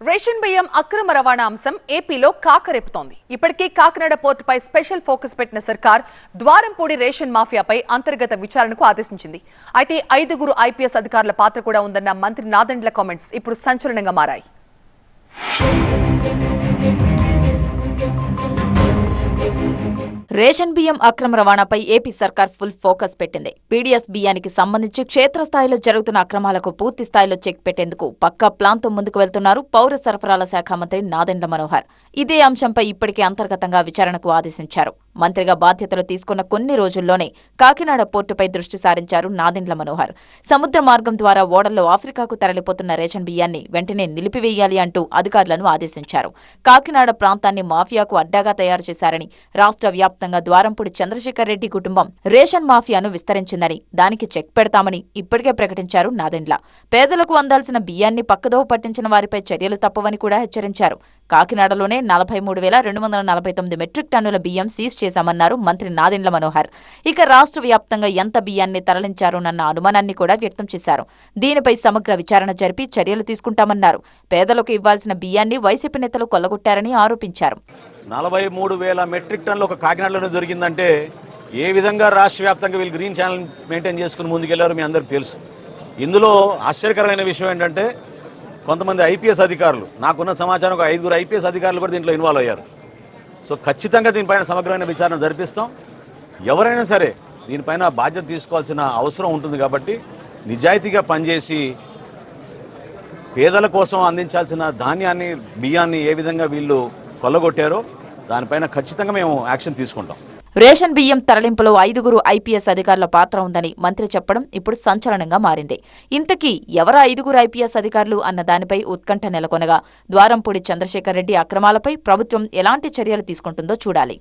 Ration బియ్యం అక్రమ రవాణా అంశం ఏపీలో కాకరేపుతోంది. ఇప్పటికే కాకినాడ పోర్టుపై స్పెషల్ ఫోకస్ పెట్టిన సర్కార్ ద్వారంపూడి రేషన్ మాఫియాపై అంతర్గత విచారణకు ఆదేశించింది. అయితే ఐదుగురు ఐపీఎస్ అధికారుల పాత్ర కూడా ఉందన్న మంత్రి నాదండ్ల కామెంట్స్ ఇప్పుడు సంచలనంగా మారాయి. రేషన్ బియ్యం అక్రమ రవాణాపై ఏపీ సర్కార్ ఫుల్ ఫోకస్ పెట్టింది. పీడీఎస్ బియ్యానికి సంబంధించి క్షేత్రస్థాయిలో జరుగుతున్న అక్రమాలకు పూర్తి స్థాయిలో చెక్ పెట్టేందుకు పక్కా ప్లాన్తో ముందుకు వెళ్తున్నారు పౌర సరఫరాల శాఖ మంత్రి నాదెండ్ల మనోహర్. ఇదే అంశంపై ఇప్పటికే అంతర్గతంగా విచారణకు ఆదేశించారు. మంత్రిగా బాధ్యతలు తీసుకున్న కొన్ని రోజుల్లోనే కాకినాడ పోర్టుపై దృష్టి సారించారు నాదెండ్ల మనోహర్. సముద్ర మార్గం ద్వారా ఓడల్లో ఆఫ్రికాకు తరలిపోతున్న రేషన్ బియ్యాన్ని వెంటనే నిలిపివేయాలి అంటూ అధికారులను ఆదేశించారు. కాకినాడ ప్రాంతాన్ని మాఫియాకు అడ్డాగా తయారు చేశారని రాష్ట్ర వ్యాప్తంగా ద్వారంపూడి చంద్రశేఖర్ రెడ్డి కుటుంబం రేషన్ మాఫియాను విస్తరించిందని దానికి చెక్ పెడతామని ఇప్పటికే ప్రకటించారు నాదెండ్ల. పేదలకు అందాల్సిన బియ్యాన్ని పక్కదోవ పట్టించిన వారిపై చర్యలు తప్పవని కూడా హెచ్చరించారు. కాకినాడలోనే నలభై మూడు వేల రెండు వందల నలభై తొమ్మిది మెట్రిక్ టన్నుల బియ్యం సీజ్ చేశామన్నారు మంత్రి నాదెండ్ల మనోహర్. ఇక రాష్ట్ర వ్యాప్తంగా ఎంత బియ్యాన్ని తరలించారోనన్న అనుమానాన్ని కూడా వ్యక్తం చేశారు. దీనిపై సమగ్ర విచారణ జరిపి చర్యలు తీసుకుంటామన్నారు. పేదలకు ఇవ్వాల్సిన బియ్యాన్ని వైసీపీ నేతలు కొల్లగొట్టారని ఆరోపించారు. నలభై మూడు వేల మెట్రిక్ టన్నులు ఒక కాకినాడలోనే జరిగిందంటే ఏ విధంగా రాష్ట్ర వ్యాప్తంగా వీళ్ళు గ్రీన్ ఛానల్ మెయింటైన్ చేసుకుని ముందుకెళ్ళారో మీ అందరికి తెలుసు. ఇందులో ఆశ్చర్యకరమైన విషయం ఏంటంటే కొంతమంది ఐపీఎస్ అధికారులు నాకున్న సమాచారం ఒక ఐదుగురు ఐపీఎస్ అధికారులు కూడా దీంట్లో ఇన్వాల్వ్ అయ్యారు. సో ఖచ్చితంగా దీనిపైన సమగ్రమైన విచారణ జరిపిస్తాం. ఎవరైనా సరే దీనిపైన బాధ్యత తీసుకోవాల్సిన అవసరం ఉంటుంది కాబట్టి నిజాయితీగా పనిచేసి పేదల కోసం అందించాల్సిన ధాన్యాన్ని బియ్యాన్ని ఏ విధంగా వీళ్ళు కొల్లగొట్టారో దానిపైన ఖచ్చితంగా మేము యాక్షన్ తీసుకుంటాం. రేషన్ బియ్యం తరలింపులో ఐదుగురు ఐపీఎస్ అధికారుల పాత్ర ఉందని మంత్రి చెప్పడం ఇప్పుడు సంచలనంగా మారింది. ఇంతకీ ఎవరు ఐదుగురు ఐపీఎస్ అధికారులు అన్న దానిపై ఉత్కంఠ నెలకొనగా ద్వారంపూడి చంద్రశేఖర్ రెడ్డి అక్రమాలపై ప్రభుత్వం ఎలాంటి చర్యలు తీసుకుంటుందో చూడాలి.